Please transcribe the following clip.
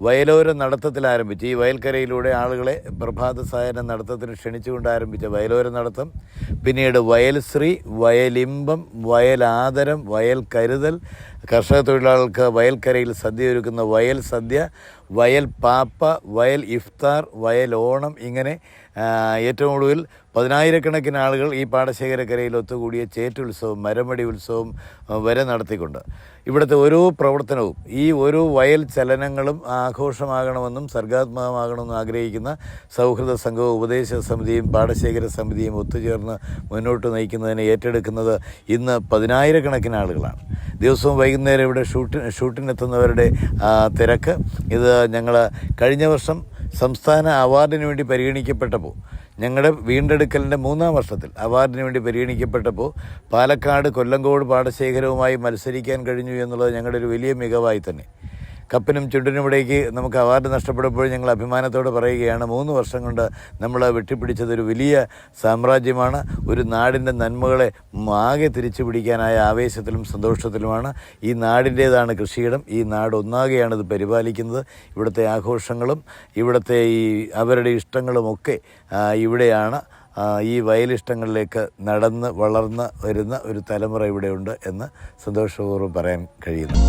വയലോര നടത്തത്തിൽ ആരംഭിച്ച്. ഈ വയൽക്കരയിലൂടെ ആളുകളെ പ്രഭാത സായന നടത്തത്തിന് ക്ഷണിച്ചുകൊണ്ട് ആരംഭിച്ച വയലോര നടത്തം പിന്നീട് വയൽശ്രീ വയലിമ്പം വയലാദരം വയൽ കരുതൽ കർഷക തൊഴിലാളികൾക്ക് വയൽക്കരയിൽ സദ്യ ഒരുക്കുന്ന വയൽ സദ്യ വയൽ പാപ്പ വയൽ ഇഫ്താർ വയൽ ഓണം ഇങ്ങനെ ഏറ്റവും ഒടുവിൽ പതിനായിരക്കണക്കിന് ആളുകൾ ഈ പാടശേഖരക്കരയിൽ ഒത്തുകൂടിയ ചേറ്റുത്സവം മരമടി ഉത്സവം വരെ നടത്തിക്കൊണ്ട്. ഇവിടുത്തെ ഓരോ പ്രവർത്തനവും ഈ ഓരോ വയൽ ചലനങ്ങളും ആഘോഷമാകണമെന്നും സർഗാത്മകമാകണമെന്നും ആഗ്രഹിക്കുന്ന സൗഹൃദ സംഘവും ഉപദേശ സമിതിയും പാടശേഖര സമിതിയും ഒത്തുചേർന്ന് മുന്നോട്ട് നയിക്കുന്നതിനെ ഏറ്റെടുക്കുന്നത് ഇന്ന് പതിനായിരക്കണക്കിന് ആളുകളാണ്. ദിവസവും വൈകുന്നേരം ഇവിടെ ഷൂട്ടിന് ഷൂട്ടിനെത്തുന്നവരുടെ തിരക്ക്. ഇത് ഞങ്ങൾ കഴിഞ്ഞ വർഷം സംസ്ഥാന അവാർഡിന് വേണ്ടി പരിഗണിക്കപ്പെട്ടപ്പോൾ ഞങ്ങളുടെ വീണ്ടെടുക്കലിന്റെ മൂന്നാം വർഷത്തിൽ അവാർഡിന് വേണ്ടി പരിഗണിക്കപ്പെട്ടപ്പോൾ പാലക്കാട് കൊല്ലങ്കോട് പാടശേഖരവുമായി മത്സരിക്കാൻ കഴിഞ്ഞു എന്നുള്ളത് ഞങ്ങളുടെ ഒരു വലിയ മികവായി തന്നെ. കപ്പിനും ചുണ്ടിനുമിടേക്ക് നമുക്ക് അവാർഡ് നഷ്ടപ്പെടുമ്പോൾ ഞങ്ങൾ അഭിമാനത്തോടെ പറയുകയാണ് മൂന്ന് വർഷം കൊണ്ട് നമ്മൾ വെട്ടിപ്പിടിച്ചത് ഒരു വലിയ സാമ്രാജ്യമാണ്. ഒരു നാടിന്റെ നന്മകളെ ആകെ തിരിച്ചു പിടിക്കാനായ ആവേശത്തിലും സന്തോഷത്തിലുമാണ്. ഈ നാടിന്റേതാണ് കൃഷിയിടം. ഈ നാട് ഒന്നാകെയാണ് ഇത് പരിപാലിക്കുന്നത്. ഇവിടുത്തെ ആഘോഷങ്ങളും ഇവിടുത്തെ ഈ അവരുടെ ഇഷ്ടങ്ങളുമൊക്കെ ഇവിടെയാണ്. ഈ വയലിഷ്ടങ്ങളിലേക്ക് നടന്ന് വളർന്ന് വരുന്ന ഒരു തലമുറ ഇവിടെയുണ്ട് എന്ന് സന്തോഷപൂർവം പറയാൻ കഴിയുന്നു.